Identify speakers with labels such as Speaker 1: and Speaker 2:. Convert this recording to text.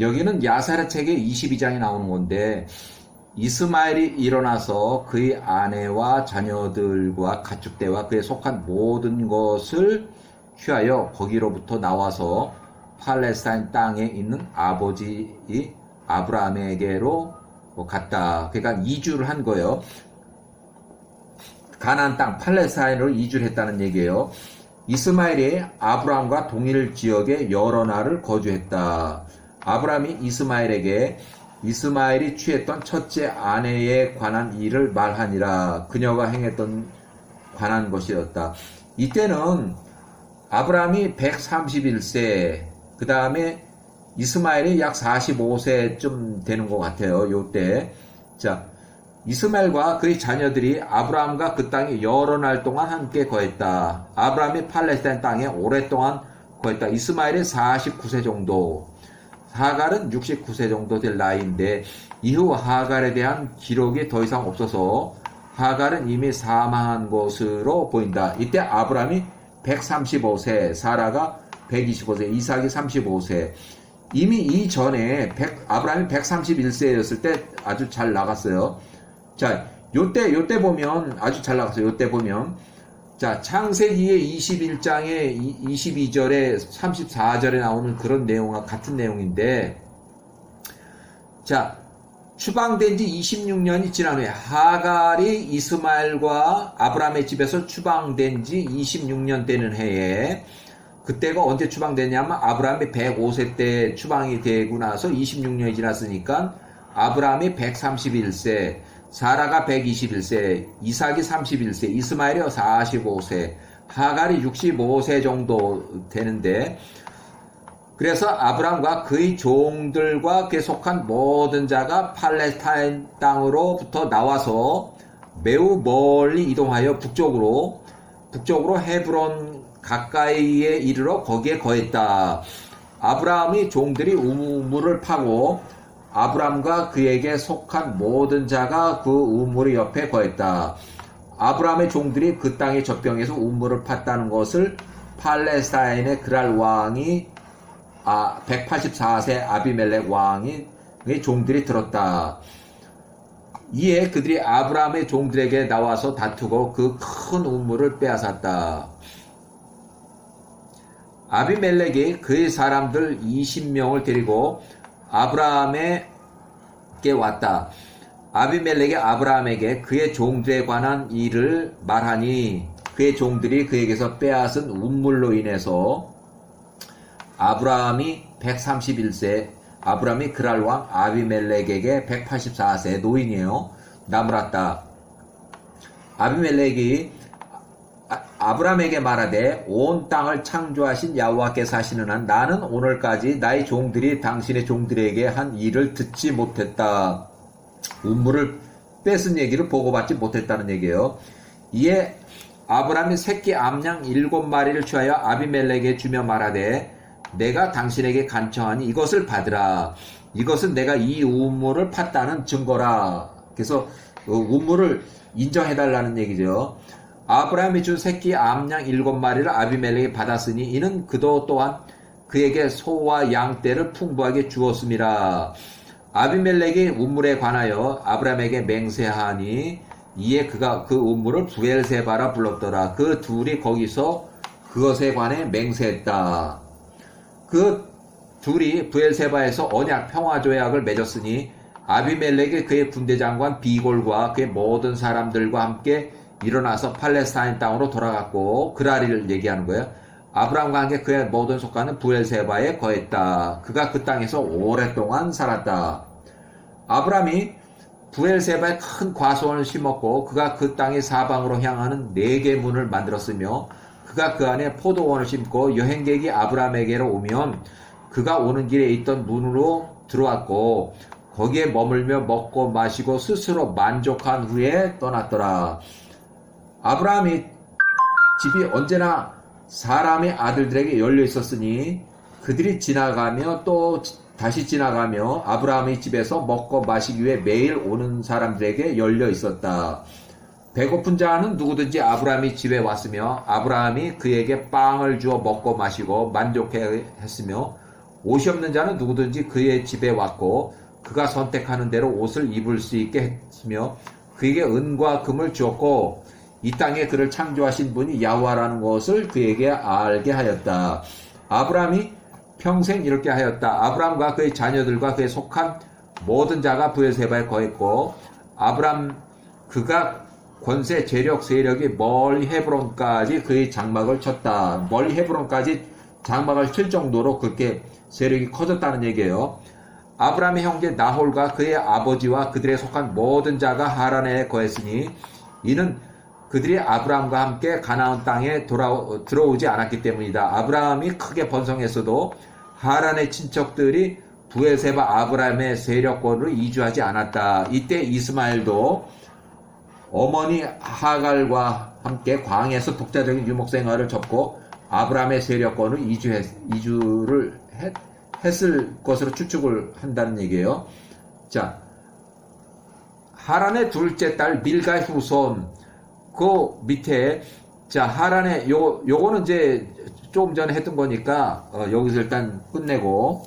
Speaker 1: 여기는 야사의 책의 22장에 나오는 건데 이스마엘이 일어나서 그의 아내와 자녀들과 가축대와 그에 속한 모든 것을 취하여 거기로부터 나와서 팔레스타인 땅에 있는 아버지 아브라함에게로 갔다. 그러니까 이주를 한 거예요. 가나안 땅 팔레스타인으로 이주를 했다는 얘기예요. 이스마엘이 아브라함과 동일 지역에 여러 날을 거주했다. 아브라함이 이스마엘에게 이스마엘이 취했던 첫째 아내에 관한 일을 말하니라. 그녀가 행했던 관한 것이었다. 이때는 아브라함이 131세, 그 다음에 이스마엘이 약 45세쯤 되는 것 같아요. 요때. 자, 이스마엘과 그의 자녀들이 아브라함과 그 땅에 여러 날 동안 함께 거했다. 아브라함이 팔레스타인 땅에 오랫동안 거했다. 이스마엘이 49세 정도, 하갈은 69세 정도 될 나이인데 이후 하갈에 대한 기록이 더 이상 없어서 하갈은 이미 사망한 것으로 보인다. 이때 아브라함이 135세, 사라가 125세, 이삭이 35세. 이미 이전에 100, 아브라함이 131세였을 때 아주 잘 나갔어요. 자, 요때, 요때 보면 아주 잘 나갔어요. 요때 보면. 자, 창세기의 21장에 22절에 34절에 나오는 그런 내용과 같은 내용인데, 자, 추방된 지 26년이 지난 후에 하갈이 이스마엘과 아브라함의 집에서 추방된 지 26년 되는 해에 그때가 언제 추방됐냐면 아브라함이 105세 때 추방이 되고 나서 26년이 지났으니까 아브라함이 131세, 사라가 121세, 이삭이 31세, 이스마엘이 45세, 하갈이 65세 정도 되는데 그래서 아브라함과 그의 종들과 그에 속한 모든 자가 팔레스타인 땅으로부터 나와서 매우 멀리 이동하여 북쪽으로 북쪽으로 헤브론 가까이에 이르러 거기에 거했다. 아브라함이 종들이 우물을 파고 아브라함과 그에게 속한 모든 자가 그 우물 옆에 거했다. 아브라함의 종들이 그 땅의 젖병에서 우물을 팠다는 것을 팔레스타인의 그랄 왕이 아, 184세 아비멜렉 왕이 의 종들이 들었다. 이에 그들이 아브라함의 종들에게 나와서 다투고 그 큰 우물을 빼앗았다. 아비멜렉이 그의 사람들 20명을 데리고 아브라함에게 왔다. 아비멜렉이 아브라함에게 그의 종들에 관한 일을 말하니 그의 종들이 그에게서 빼앗은 운물로 인해서 아브라함이 131세, 아브라함이 그랄 왕 아비멜렉에게 184세 노인이에요. 나무랐다. 아비멜렉이 아- 아브라함에게 말하되 온 땅을 창조하신 야호와께서 하시는 한 나는 오늘까지 나의 종들이 당신의 종들에게 한 일을 듣지 못했다. 운물을 뺏은 얘기를 보고받지 못했다는 얘기예요. 이에 아브라함이 새끼 암양 일곱 마리를 취하여 아비멜렉에 주며 말하되 내가 당신에게 간청하니 이것을 받으라. 이것은 내가 이 우물을 팠다는 증거라. 그래서 그 우물을 인정해달라는 얘기죠. 아브라함이 준 새끼 암양 일곱 마리를 아비멜렉이 받았으니 이는 그도 또한 그에게 소와 양 떼를 풍부하게 주었음이라. 아비멜렉이 우물에 관하여 아브라함에게 맹세하니 이에 그가 그 우물을 부엘세바라 불렀더라. 그 둘이 거기서 그것에 관해 맹세했다. 그 둘이 부엘세바에서 언약 평화 조약을 맺었으니 아비멜렉이 그의 군대 장관 비골과 그의 모든 사람들과 함께 일어나서 팔레스타인 땅으로 돌아갔고 그라리를 얘기하는 거예요. 아브라함과 함께 그의 모든 속가는 부엘세바에 거했다. 그가 그 땅에서 오랫동안 살았다. 아브라함이 부엘세바에 큰 과수원을 심었고 그가 그 땅의 사방으로 향하는 네 개 문을 만들었으며 그가 그 안에 포도원을 심고 여행객이 아브라함에게로 오면 그가 오는 길에 있던 문으로 들어왔고 거기에 머물며 먹고 마시고 스스로 만족한 후에 떠났더라. 아브라함이 집이 언제나 사람의 아들들에게 열려 있었으니 그들이 지나가며 또 다시 지나가며 아브라함의 집에서 먹고 마시기 위해 매일 오는 사람들에게 열려 있었다. 배고픈 자는 누구든지 아브라함이 집에 왔으며 아브라함이 그에게 빵을 주어 먹고 마시고 만족해 했으며 옷이 없는 자는 누구든지 그의 집에 왔고 그가 선택하는 대로 옷을 입을 수 있게 했으며 그에게 은과 금을 주었고 이 땅에 그를 창조하신 분이 야훼라는 것을 그에게 알게 하였다. 아브라함이 평생 이렇게 하였다. 아브라함과 그의 자녀들과 그에 속한 모든 자가 부에세바에 거했고 아브람 그가 권세, 재력, 세력이 멀리 헤브론까지 그의 장막을 쳤다. 멀리 헤브론까지 장막을 칠 정도로 그렇게 세력이 커졌다는 얘기예요. 아브라함의 형제 나홀과 그의 아버지와 그들에 속한 모든 자가 하란에 거했으니 이는 그들이 아브라함과 함께 가나안 땅에 돌아 들어오지 않았기 때문이다. 아브라함이 크게 번성했어도 하란의 친척들이 부에세바 아브라함의 세력권으로 이주하지 않았다. 이때 이스마엘도 어머니 하갈과 함께 광에서 독자적인 유목 생활을 접고 아브라함의 세력권을 이주했, 이주를 했, 했을 것으로 추측을 한다는 얘기예요. 자, 하란의 둘째 딸 밀가의 후손 그 밑에 자 하란의 요 요거는 이제 조금 전에 했던 거니까 어, 여기서 일단 끝내고